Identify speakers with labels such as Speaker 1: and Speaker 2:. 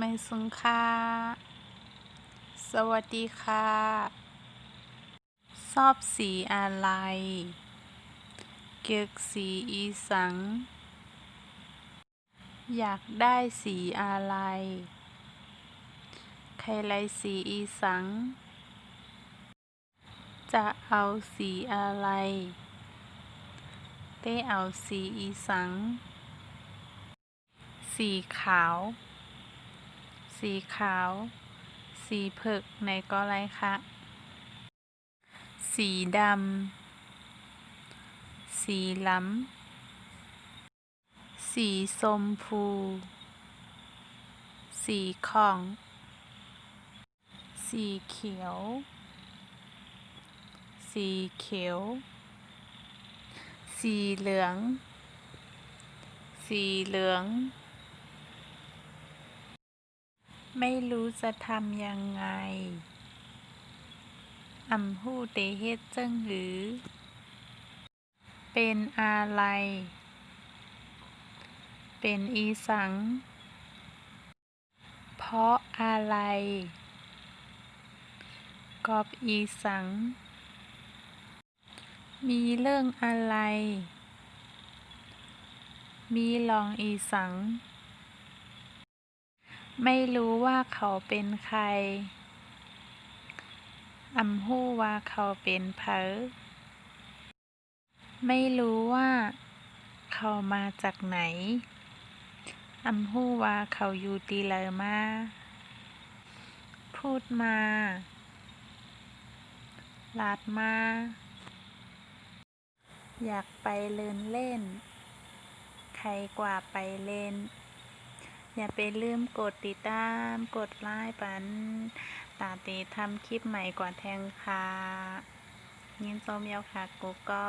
Speaker 1: ไม่สุงค่าสวัสดีค่ะ ชอบสีอะไร เกือกสีอีสัง อยากได้สีอะไร ใครไลสีอีสัง จะเอาสีอะไรได้เอาสีอีสัง สีขาว สีขาว สีเผือกในก็ไรคะ สีดำ สีล้ำ สีชมพู สีของ สีเขียว สีเขียว สีเหลือง สีเหลือง ไม่รู้จะทำยังไงอำฮู้เตเฮ็ดจั่งหรือ เป็นอะไร เป็นอีสัง เพราะอะไร กอบอีสัง มีเรื่องอะไร มีรองอีสัง ไม่รู้ว่าเขาเป็นใครอำฮู้ว่าเขาเป็นไผไม่รู้ว่า เขามาจากไหนอำฮู้ว่าเขาอยู่ติไลมา พูดมาลาดมา อยากไปเลินเล่น ใครกว่าไปเล่น อย่าไปลืมกดติดตาม กดไลค์ปันตาตีทำคลิปใหม่กว่าแทงค่ะยินโซมียวค่ะกูก็